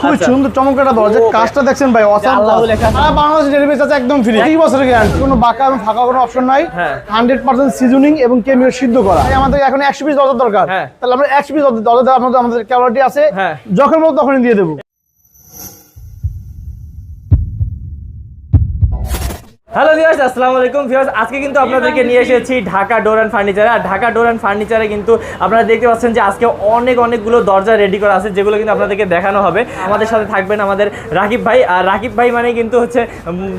খুবই আচ্ছা। সুন্দর চমৎকার দরজা। কাজটা দেখছেন ভাই বাংলাদেশ ডেলিভারি চার্জ একদম ফ্রি এই বছরের গ্যারান্টি কোনো বাঁকা এবং ফাঁকা কোনো অপশন নাই। হান্ড্রেড পার্সেন্ট সিজনিং এবং কেমিও সিদ্ধ করা। আমাদের এখন একশো পিস দরজা দরকার। হ্যাঁ। তাহলে আমরা একশো পিস দরজা আমাদের আছে। হ্যাঁ। যখন তখনই দিয়ে দেবো। হ্যালো ভিউয়ার্স আসসালামু আলাইকুম। ভিউয়ার্স আজকে কিন্তু আপনাদেরকে নিয়ে এসেছি ঢাকা ডোর অ্যান্ড ফার্নিচারে আর ঢাকা ডোর অ্যান্ড ফার্নিচারে কিন্তু আপনারা দেখতে পাচ্ছেন যে আজকে অনেক অনেকগুলো দরজা রেডি করা আছে যেগুলো কিন্তু আপনাদেরকে দেখানো হবে। আমাদের সাথে থাকবেন আমাদের রাকিব ভাই। আর রাকিব ভাই মানে কিন্তু হচ্ছে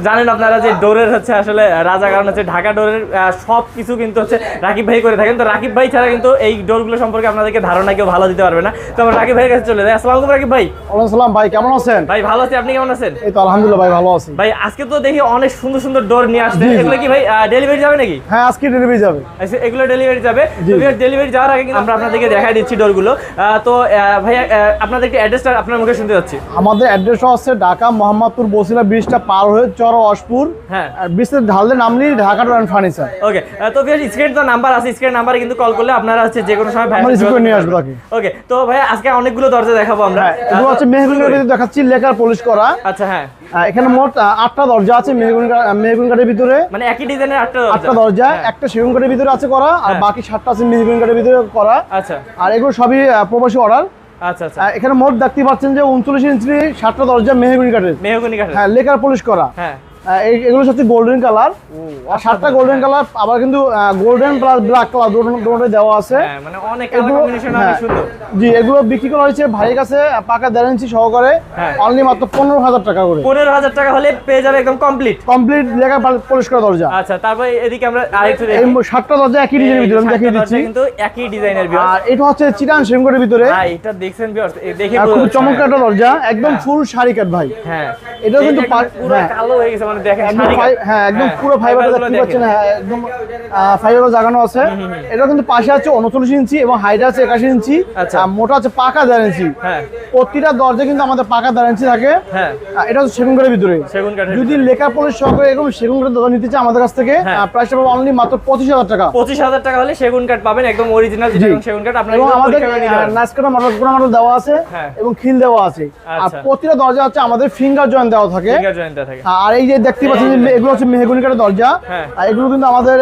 জানেন আপনারা যে ডোরের হচ্ছে আসলে রাজা কারণ হচ্ছে ঢাকা ডোরের সব কিছু কিন্তু হচ্ছে রাকিব ভাই করে থাকেন। তো রাকিব ভাই ছাড়া কিন্তু এই ডোরগুলো সম্পর্কে আপনাদেরকে ধারণা কেউ ভালো দিতে পারবে না। তো আমরা রাকিব ভাইয়ের কাছে চলে যাই। আসসালামু আলাইকুম রাকিব ভাই। ওয়ালাইকুম ভাই কেমন আছেন? ভাই ভালো আছি। আপনি কেমন আছেন? এই তো আলহামদুলিল্লাহ ভাই ভালো আছি। ভাই আজকে তো দেখি অনেক সুন্দর সুন্দর ডোর নিয়ে আসছে। এগুলো কি ভাই ডেলিভারি যাবে নাকি? হ্যাঁ আজকে ডেলিভারি যাবে। আচ্ছা, এগুলো ডেলিভারি যাবে। জি। ডেলিভারি যাওয়ার আগে আমরা আপনাদেরকে দেখাই দিচ্ছি ডোরগুলো তো আহ, ভাইয়া আহ, আপনাদের একটি অ্যাড্রেসটা আপনার মুখে শুনতে যাচ্ছি। আমাদের অ্যাড্রেস হচ্ছে ঢাকা মোহাম্মদপুর বসিলা ব্রিজটা পার হয়ে চর অসপুর। হ্যাঁ। আর ব্রিজের ঢাললে নামলি Dhaka door and furniture okay তো ভাইয়া স্ক্রিন তো নাম্বার আছে স্ক্রিন নাম্বারে কিন্তু কল করলে আপনারা হচ্ছে যে কোনো সময় ভাই করে নিয়ে আসব ওকে তো ভাইয়া আজকে অনেকগুলো দরজা দেখাবো আমরা। হ্যাঁ এগুলো হচ্ছে মেহগুনের দেখাচ্ছি লেকার পলিশ করা। আচ্ছা হ্যাঁ। এখানে মোট আটটা দরজা আছে মেহগুন মেহগুন কাঠের ভিতরে? মানে একই ডিজাইনের আটটা আটটা দরজা হ্যাঁ। একটা সেগুন কাঠের ভিতরে আছে করা আর হ্যাঁ। বাকি সাতটা আছে মেহগুন কাঠের ভিতরে করা। আচ্ছা। আর এগুলো সবই প্রবাসী অর্ডার আচ্ছা আচ্ছা। এখানে মোট দেখতে পাচ্ছেন যে উনচল্লিশ ইঞ্চি সাতটা দরজা মেহগুনি কাঠের। লেখার কাঠের। হ্যাঁ লেকার পলিশ করা। হ্যাঁ। আহ, এই- এগুলো হচ্ছে গোল্ডেন কালার আর সাতটা গোল্ডেন কালার আবার কিন্তু গোল্ডেন প্লাস ব্ল্যাক কালার দুটোই দেওয়া আছে। হ্যাঁ মানে হ্যাঁ, জি এগুলো বিক্রি করা হয়েছে ভাইয়ের কাছে পাকা দেড় ইঞ্চি সহকারে। হ্যাঁ। অনলি মাত্র পনেরো হাজার টাকা করে। পনেরো হাজার টাকা হলে পেয়ে যাবে একদম কমপ্লিট কমপ্লিট লেখা পলিশ করা দরজা। আচ্ছা তারপরে এদিকে আমরা আরেকটু এই সাতটা দরজা একই ডিজাইনের ভিতরে আমি দেখিয়ে দিচ্ছি। কিন্তু একই ডিজাইনের আর এটা হচ্ছে চিটান সেমকোটের ভিতরে। এটা দেখছেন ভিউয়ার্স দেখে খুব চমৎকার হ্যাঁ। একটা দরজা একদম ফুল শাড়ি কাট ভাই। হ্যাঁ। এটাও কিন্তু পুরো হ্যাঁ। কালো হয়ে গেছে মানে দেখেন একদম শাড়ি ফাই- কাট। হ্যাঁ একদম হ্যাঁ, পুরো ফাইবার দেখতে পাচ্ছেন হ্যাঁ একদম ফাইবার জাগানো আছে। এটা কিন্তু পাশে আছে উনচল্লিশ ইঞ্চি এবং হাইট আছে একাশি ইঞ্চি। আর মোটা আছে পাকা দেড় ইঞ্চি। হ্যাঁ। প্রতিটা দরজা কিন্তু আমাদের পাকা দেড় ইঞ্চি থাকে। হ্যাঁ। এটা হচ্ছে সেগুন কাঠের ভিতরে। যদি লেখা পলিশ সহকারে এরকম সেগুন কাঠের দরজা নিতে চায় আমাদের কাছ থেকে হ্যাঁ। প্রাইসটা পাবো অনলি মাত্র পঁচিশ হাজার টাকা। পঁচিশ হাজার টাকা হলে সেগুন কাঠ পাবেন একদম অরিজিনাল সেগুন কাঠ আপনার এবং আমাদের। মডেল পুরো মডেল দেওয়া আছে হ্যাঁ। এবং খিল দেওয়া আছে। আর আচ্ছা। প্রতিটা দরজা হচ্ছে আমাদের ফিঙ্গার জয়েন্ট থাকে। দেওয়া থাকে। আর এই যে দেখতে পাচ্ছেন এগুলো হচ্ছে মেহগুনি কাঠের দরজা। হ্যাঁ। আর এগুলো কিন্তু আমাদের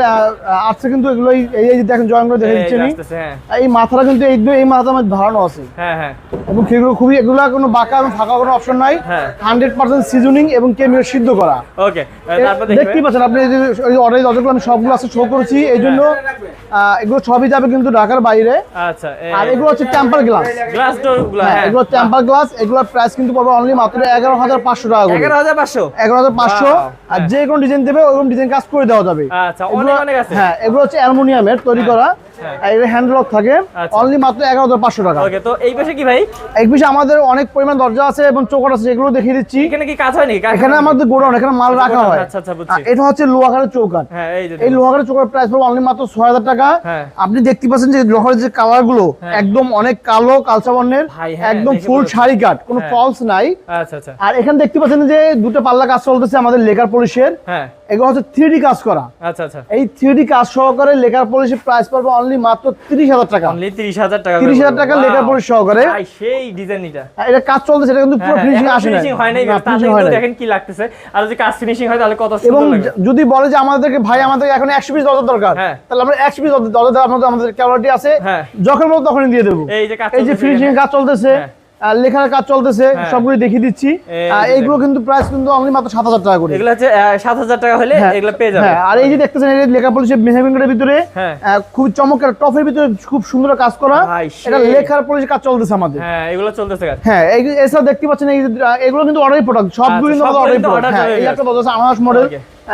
আছে কিন্তু এগুলো এই যে দেখেন জয়েন্ট করে দেখে এই দিচ্ছি আমি। হ্যাঁ। এই মাথাটা কিন্তু এই এই মাথাটা আমার ধারণা আছে। হ্যাঁ হ্যাঁ। এবং সেগুলো খুবই এগুলো কোনো বাঁকা এবং ফাঁকা কোনো অপশন নাই। হ্যাঁ। হান্ড্রেড পার্সেন্ট সিজনিং এবং কেমিও সিদ্ধ করা। ওকে দেখতেই পাচ্ছেন আপনি এই যে অর্ডার দরজাগুলো আমি সবগুলো আছে শো করেছি এই জন্য এগুলো সবই যাবে কিন্তু ঢাকার বাইরে। আচ্ছা আর এগুলো হচ্ছে টেম্পার গ্লাস গ্লাস ডোরগুলো হ্যাঁ হ্যাঁ। এগুলো টেম্পার গ্লাস এগুলোর প্রাইস কিন্তু পড়বে অনলি মাত্র এগারো হাজার পাঁচশো টাকা এগারো হাজার পাঁচশো? এগারো হাজার পাঁচশো আর হ্যাঁ। যে কোন ডিজাইন দেবে ওরকম ডিজাইন কাজ করে দেওয়া যাবে। আচ্ছা অনেক অনেক আছে। হ্যাঁ এগুলো হচ্ছে অ্যালুমিনিয়ামের তৈরি করা। হ্যাঁ। হ্যান্ড লক থাকে। আচ্ছা। অনলি মাত্র এগারো হাজার পাঁচশো টাকা। ওকে তো এই পাশে কি ভাই? এক বিষয়ে আমাদের অনেক পরিমাণ দরজা আছে এবং চৌকাট আছে এগুলো দেখিয়ে দিচ্ছি। এখানে কি কাজ হয়নি? কাজ এখানে আমাদের গোডাউন এখানে মাল রাখা হয়। আচ্ছা আচ্ছা বুঝছি। এটা হচ্ছে চৌকাট হ্যাঁ এই প্রাইস পড়বে অনলি মাত্র ছয় হাজার টাকা। হ্যাঁ। আপনি দেখতে পাচ্ছেন যে লোহারের যে কালারগুলো। একদম অনেক কালো কালচা বর্ণের একদম ফুল শাড়ি কাট কোনো। ফলস নাই। আচ্ছা আচ্ছা। আর এখানে দেখতে পাচ্ছেন যে দুটো পাল্লা কাজ চলতেছে আমাদের লেকার পলিশের এগুলো হচ্ছে থ্রি কাজ করা। আচ্ছা আচ্ছা। এই থ্রি কাজ সহকারে লেকার পলিশের প্রাইস পড়বে অনলি মাত্র তিরিশ হাজার টাকা। অনলি তিরিশ হাজার টাকা তিরিশ হাজার টাকা লেটার পলিশ সহকারে। ভাই সেই ডিজাইন এটা এটা কাজ চলতেছে এটা কিন্তু পুরো ফিনিশিং আসে না ফিনিশিং হ্যাঁ, হয় নাই। তাতে দেখেন কি লাগতেছে। আর যদি কাজ ফিনিশিং হয় তাহলে কত সুন্দর য- যদি বলে যে আমাদেরকে ভাই আমাদের এখন একশো পিস দরজা দরকার হ্যাঁ। তাহলে আমরা একশো পিস দরজা আমাদের ক্যালোরিটি আছে। হ্যাঁ। যখন বল তখনই দিয়ে দেবো। এই যে কাজ এই যে ফিনিশিং। কাজ চলতেছে। হ্যাঁ। লেখার কাজ চলতেছে হ্যাঁ। সবগুলো দেখিয়ে দিচ্ছি। এই এইগুলো কিন্তু প্রাইস কিন্তু অনলি মাত্র সাত হাজার টাকা করে। এগুলো হচ্ছে সাত হাজার টাকা হলে হ্যাঁ, এগুলো পেয়ে যাবে হ্যাঁ আর এই যে দেখতেছেন এই লেখা মেহেবিনের ভিতরে। খুব চমৎকার টপের ভিতরে খুব সুন্দর কাজ করা। এটা লেখার পলিশের কাজ চলতেছে আমাদের। হ্যাঁ এগুলো চলতেছে কাজ। হ্যাঁ এছাড়া দেখতে পাচ্ছেন এই এগুলো কিন্তু অর্ডারি প্রোডাক্ট সবগুলো কিন্তু আচ্ছা, অর্ডারি প্রোডাক্ট হ্যাঁ এই একটা দরজা আনারস মডেল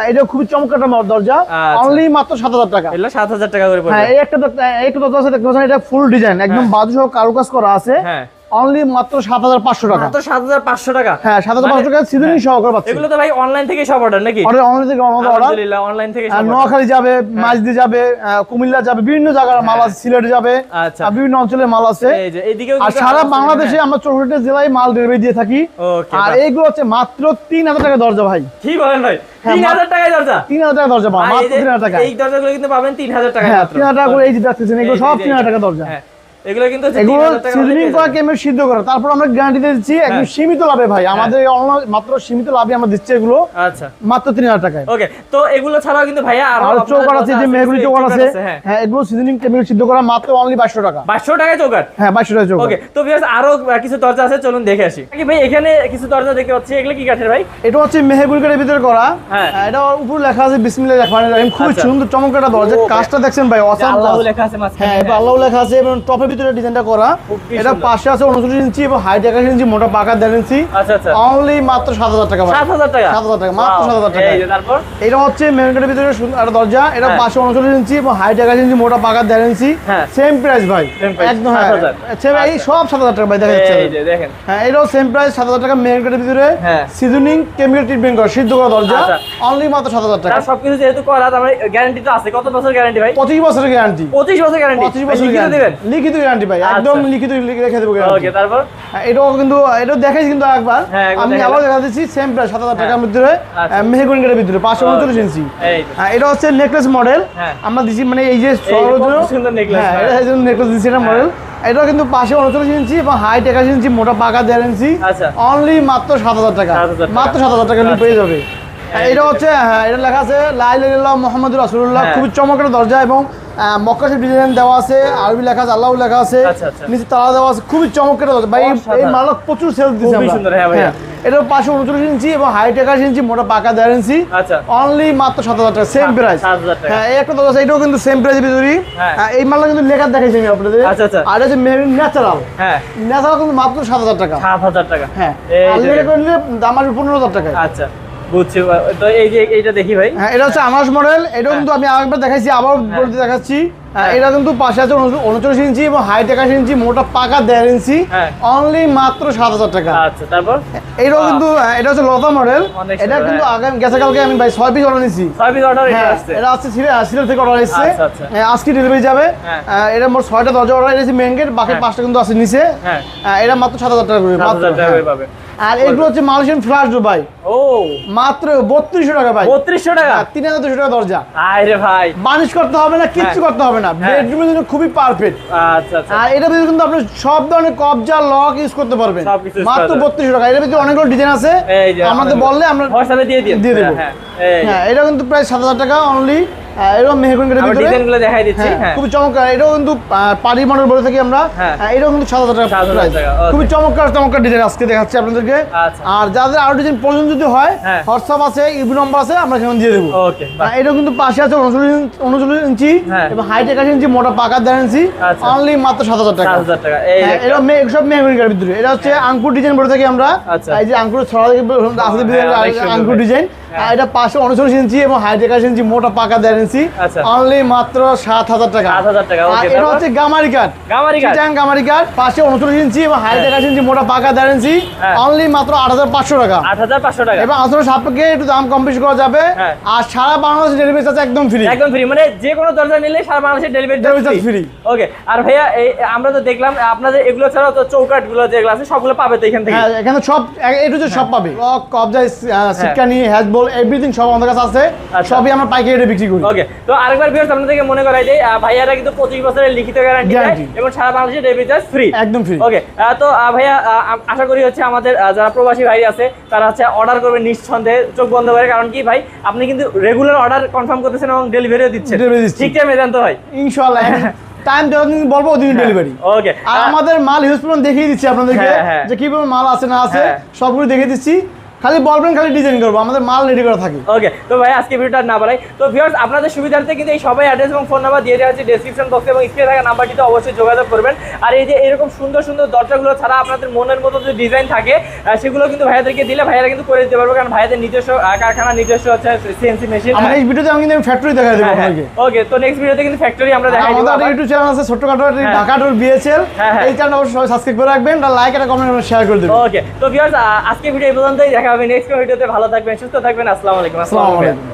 এটা খুবই চমৎকার দরজা আচ্ছা। অনলি মাত্র সাত হাজার টাকা। এগুলো সাত হাজার টাকা করে হ্যাঁ এই একটা একটা দরজা আছে দেখতে পাচ্ছেন এটা ফুল ডিজাইন একদম। বাজু সহ কারুকাজ করা আছে। হ্যাঁ। অনলি মাত্র সাত হাজার পাঁচশো টাকা। মাত্র সাত হাজার পাঁচশো টাকা। হ্যাঁ সাত হাজার পাঁচশো মানে- টাকা সিজনিং হ্যাঁ। সহকারে পাচ্ছে। এগুলো তো ভাই অনলাইন থেকে সব অর্ডার নাকি? অর্ডার অনলাইন থেকে আমাদের অর্ডার আলহামদুলিল্লাহ অনলাইন থেকে সব নোয়াখালী যাবে মাঝদি যাবে কুমিল্লা যাবে বিভিন্ন জায়গার মাল আছে সিলেট যাবে আচ্ছা। আর বিভিন্ন অঞ্চলের মাল আছে। এই যে এইদিকেও আর সারা বাংলাদেশে হ্যাঁ। আমরা চৌষট্টি জেলায় মাল ডেলিভারি দিয়ে থাকি। ওকে আর এইগুলো হচ্ছে মাত্র তিন হাজার টাকা দরজা ভাই। কি বলেন ভাই? হ্যাঁ, তিন হাজার টাকায় দরজা? তিন হাজার টাকা দরজা মাত্র টাকা এই দরজাগুলো কিন্তু পাবেন তিন হাজার টাকা হ্যাঁ তিন হাজার টাকা করে এই যে দেখতেছেন এগুলো সব এই যে- তিন হাজার টাকা দরজা। হ্যাঁ। এগুলো কিন্তু এগুলো 3000 টাকার মধ্যে সিজনিং করা যাবেন। সিদ্ধ করা? তারপর আমরা গ্যারান্টি দিচ্ছি একদম হ্যাঁ। সীমিত লাভে ভাই। আমাদের মাত্র সীমিত লাভে আমরা দিচ্ছি এগুলো আচ্ছা। মাত্র তিন হাজার টাকায়। ওকে তো এগুলো ছাড়াও কিন্তু ভাইয়া আর চৌকাট আছে যে মেহগুলি চৌকাট আছে। হ্যাঁ। হ্যাঁ এগুলো সিজনিং কেমিক্যাল সিদ্ধ করা মাত্র অনলি বাইশশো টাকা। 500 টাকায় চৌকাট হ্যাঁ বাইশশো টাকা চৌকাট ওকে তো ভিউয়ার্স আরও কিছু দরজা আছে চলুন দেখে আসি। কি ভাই এখানে কিছু দরজা দেখতে পাচ্ছি এগুলো কি কাঠের ভাই? এটা হচ্ছে মেহেগুল কাঠের ভিতরে করা। হ্যাঁ। হ্যাঁ, এটা উপরে লেখা আছে বিসমিল্লাহির রহমানির রহিম খুব আচ্ছা। সুন্দর চমৎকার দরজা। কাজটা দেখছেন ভাই অসাম আল্লাহ লেখা আছে মাঝখানে হ্যাঁ আল্লাহ লেখা আছে এবং ভিতরে ডিজাইনটা করা। এটা পাশে আছে উনচল্লিশ ইঞ্চি এবং হাইট একাশ ইঞ্চি মোটা পাকা দেড় ইঞ্চি। আচ্ছা আচ্ছা। অনলি মাত্র সাত হাজার টাকা ভাই। 7000 টাকা? 7000 টাকা, মাত্র Wow, 7000 টাকা। এই যে তারপর? এটা হচ্ছে মেরুন ভিতরে একটা দরজা। এটা। পাশে উনচল্লিশ ইঞ্চি এবং হাইট একাশ ইঞ্চি মোটা পাকা দেড় ইঞ্চি। সেম প্রাইস ভাই। একদম হ্যাঁ। এই সব সাত হাজার টাকা ভাই দেখা যাচ্ছে। এই যে দেখেন। হ্যাঁ এটাও সেম প্রাইস সাত হাজার টাকা মেরুন ভিতরে। সিজনিং কেমিক্যাল ট্রিটমেন্ট করা সিদ্ধ করা দরজা। আচ্ছা। অনলি মাত্র সাত হাজার টাকা। সবকিছু যেহেতু করা তার মানে গ্যারান্টি তো আছে। কত বছর গ্যারান্টি ভাই? পঁচিশ বছরের গ্যারান্টি 25 বছর গ্যারান্টি পঁচিশ বছর দিবেন। লিখিত গ্যারান্টি ভাই আচ্ছা। একদম লিখিত রেখে দেবো ওকে তারপর হ্যাঁ, এটাও কিন্তু এটাও দেখাইছি কিন্তু একবার হ্যাঁ, আমি আবার দেখা দিচ্ছি সেম প্রাইস সাত হাজার টাকার হ্যাঁ। ভিতরে আচ্ছা। মেহেগুন গেটের ভিতরে পাঁচশো উনচল্লিশ ইঞ্চি এটা হচ্ছে নেকলেস মডেল। আমরা দিচ্ছি মানে এই যে হ্যাঁ। এটা নেকলেস এটা মডেল এটা কিন্তু পাশে উনচল্লিশ ইঞ্চি এবং হাইট একাশি ইঞ্চি মোটা পাকা দেড় ইঞ্চি আচ্ছা। অনলি মাত্র সাত হাজার টাকা মাত্র সাত হাজার টাকা। পেয়ে যাবে এটা হচ্ছে হ্যাঁ এটা লেখা আছে লাইল্লাহ মোহাম্মদ রাসুল্লাহ হ্যাঁ। খুবই চমকের দরজা এবং মক্কাশি ডিজাইন দেওয়া আছে আরবি লেখা আছে আল্লাহ লেখা আছে আচ্ছা, আচ্ছা। নিচে তালা দেওয়া আছে খুবই চমকের দরজা। ভাই এই- মালক প্রচুর সেল দিচ্ছে হ্যাঁ। এটা পাশে উনচল্লিশ ইঞ্চি এবং হাইট একাশি ইঞ্চি মোটা পাকা দেড় ইঞ্চি। আচ্ছা। অনলি মাত্র সাত হাজার টাকা সেম সাত- প্রাইস হ্যাঁ এই একটা দরজা এটাও কিন্তু সেম হ্যাঁ। হ্যাঁ, এই মালটা কিন্তু লেখা দেখাইছি আমি আপনাদের। আচ্ছা, আচ্ছা। আর হচ্ছে ন্যাচারাল হ্যাঁ। ন্যাচারাল কিন্তু মাত্র সাত হাজার টাকা। 7000 টাকা। হ্যাঁ আর লেখা করলে দাম আসবে পনেরো হাজার টাকা আচ্ছা। বুঝছি তো এই যে এইটা দেখি ভাই। হ্যাঁ এটা হচ্ছে আনাস মডেল এটাও কিন্তু আমি আরেকবার দেখাইছি আবার বলতে দেখাচ্ছি। হ্যাঁ, এটা কিন্তু পাশে আছে উনচল্লিশ ইঞ্চি এবং হাইট একাশি ইঞ্চি মোটা পাকা দেড় ইঞ্চি হ্যাঁ। অনলি মাত্র সাত হাজার টাকা। আচ্ছা তারপর? এটাও কিন্তু হ্যাঁ, এটা হচ্ছে লতা মডেল। এটা কিন্তু হ্যাঁ। আগামী গেছে কালকে আমি ভাই ছয় পিস অর্ডার নিচ্ছি ছয় পিস অর্ডার এটা হ্যাঁ আসছে। এটা সিরিয়াল থেকে অর্ডার এসছে। আচ্ছা, আচ্ছা। হ্যাঁ, আজকে ডেলিভারি যাবে। হ্যাঁ। আহ, এটা মোট ছয়টা দরজা অর্ডার মেন গেট বাকি হ্যাঁ। পাঁচটা কিন্তু আছে নিচে। হ্যাঁ। এটা মাত্র সাত হাজার টাকা করে মাত্র 7000 টাকা হ্যাঁ। পাবে। আর এগুলো হচ্ছে মালয়েশিয়ান ফ্লাশ ভাই ও। মাত্র বত্রিশশো টাকা ভাই। 3200 টাকা? তিন হাজার দুশো টাকা দরজা। আরে ভাই। বানিশ করতে হবে না কিচ্ছু হ্যাঁ। করতে হবে না। হ্যাঁ। বেডরুমের জন্য খুবই পারফেক্ট আচ্ছা আচ্ছা। আর এটা ভিতরে কিন্তু আপনি সব ধরনের কবজা লক ইউজ করতে পারবেন। মাত্র করা যাবে। বত্রিশশো টাকা। এটার ভিতরে অনেকগুলো ডিজাইন আছে। আমাদের বললে আমরা হোয়াটসঅ্যাপে দিয়ে দিয়ে দেবো। হ্যাঁ। হ্যাঁ এটা কিন্তু প্রায় সাত হাজার টাকা অনলি এরকম মেহগুন ভিতরে ডিজাইনগুলো দেখাই দিচ্ছি হ্যাঁ, হ্যাঁ খুবই চমৎকার এটাও কিন্তু পাড়ি মডেল বলে থাকি আমরা হ্যাঁ। এটাও কিন্তু সাত হাজার টাকা 7,000 price। টাকা, okay। খুবই চমৎকার চমৎকার ডিজাইন আজকে দেখাচ্ছি আপনাদেরকে আচ্ছা। আর যাদের আরও ডিজাইন প্রয়োজন যদি হয় হ্যাঁ। হোয়াটসঅ্যাপ আছে ইবি নম্বর আছে আমরা সেখানে দিয়ে দেবো এটাও কিন্তু পাশে আছে উনচল্লিশ উনচল্লিশ ইঞ্চি। এবং হাইট একাশি ইঞ্চি মোটা পাকা দেড় ইঞ্চি আচ্ছা। অনলি মাত্র সাত হাজার টাকা 7000 টাকা এই যে একটা। এটা মে- সব মেহগুনিকার ভিতরে এটা হচ্ছে আঙ্কুর ডিজাইন বলে থাকি আমরা আচ্ছা। এই যে আঙ্কুর ছড়া থেকে আঙ্কুর ডিজাইন। এটা উনচল্লিশ ইঞ্চি এবং হাইট একাশি ইঞ্চি মোটা পাকা দেড় ইঞ্চি। আচ্ছা। অনলি মাত্র সাত হাজার টাকা। 7000 টাকা, এটা হচ্ছে গামারি কাঠ। গামারি কাঠ? গামারি কাঠ পাশে উনচল্লিশ ইঞ্চি এবং হাইট হ্যাঁ। একাশি ইঞ্চি মোটা পাকা দেড় ইঞ্চি। হ্যাঁ। অনলি মাত্র আট হাজার পাঁচশো টাকা। 8500 টাকা। এবং আসলে সাপেক্ষে একটু দাম কম বেশি করা যাবে। হ্যাঁ। আর সারা বাংলাদেশ ডেলিভারি চার্জ একদম ফ্রি একদম ফ্রি মানে যে কোনো দরজা নিলে সারা বাংলাদেশে ডেলিভারি charge free। ওকে আর ভাইয়া এই আমরা তো দেখলাম আপনাদের এগুলো ছাড়াও তো চৌকাটগুলো যেগুলো আছে সবগুলো পাবে তো এখান থেকে? হ্যাঁ এখানে সব এ টু সব পাবে। লক কবজা সিটকানি এভরিথিং সব আমাদের কাছে আছে। আচ্ছা। সবই আমরা পাইকারি রেটে বিক্রি করি। ওকে তো আরেকবার ভিউয়ার্স আপনাদেরকে মনে করাই দেই ভাইয়ারা কিন্তু 25 বছরের লিখিত গ্যারান্টি দেয় এবং সারা বাংলাদেশে ডেলিভারি চার্জ ফ্রি একদম ফ্রি ওকে তো ভাইয়া আশা করি হচ্ছে আমাদের যারা প্রবাসী ভাই আছে তারা হচ্ছে অর্ডার করবে নিঃসন্দেহে চোখ বন্ধ করে। কারণ কি ভাই আপনি কিন্তু রেগুলার অর্ডার কনফার্ম করতেছেন এবং ডেলিভারিও দিচ্ছেন। ঠিক টাইমে দেন তো ভাই ইনশাআল্লাহ টাইম যতদিন বলব ওদিন ডেলিভারি ওকে আর আমাদের মাল হিউজ দেখিয়ে দিচ্ছি আপনাদেরকে হ্যাঁ, হ্যাঁ। যে কীভাবে মাল আছে না আছে হ্যাঁ। সবগুলো দেখিয়ে দিচ্ছি। খালি বলবেন খালি ডিজাইন করব আমাদের মাল রেডি করা থাকে। ওকে তো ভাই আজকে ভিডিওটা না বাড়াই। তো ভিউয়ার্স আপনাদের সুবিধার্থে কিন্তু এই সবাই অ্যাড্রেস এবং ফোন নাম্বার দিয়ে দেওয়া আছে ডেসক্রিপশন বক্সে এবং স্ক্রিনে থাকা নাম্বারটিতে অবশ্যই যোগাযোগ করবেন। আর এই যে এরকম সুন্দর সুন্দর দরজাগুলো ছাড়া আপনাদের মনের মতো যে ডিজাইন থাকে সেগুলো কিন্তু ভাইয়াদেরকে দিলে ভাইয়ারা কিন্তু করে দিতে পারবে কারণ ভাইয়াদের নিজস্ব কারখানা নিজস্ব হচ্ছে সিএনসি মেশিন আমার এই ভিডিওতে আমি কিন্তু ফ্যাক্টরি দেখা দেবো আপনাদেরকে। ওকে তো নেক্সট ভিডিওতে কিন্তু ফ্যাক্টরি আমরা দেখাই দেবো আমাদের ইউটিউব চ্যানেল আছে ছোটখাটো একটা হ্যাঁ। ঢাকা টুর বিএসএল হ্যাঁ, হ্যাঁ। এই চ্যানেল অবশ্যই সবাই সাবস্ক্রাইব করে রাখবেন লাইক একটা কমেন্ট শেয়ার করে দেবেন ওকে তো ভিউয়ার্স আজকে ভিডিও এই পর্যন্তই দেখা হবে নেক্সট ভিডিওতে ভালো থাকবেন সুস্থ থাকবেন আসসালামু আলাইকুম। আসসালামু আলাইকুম।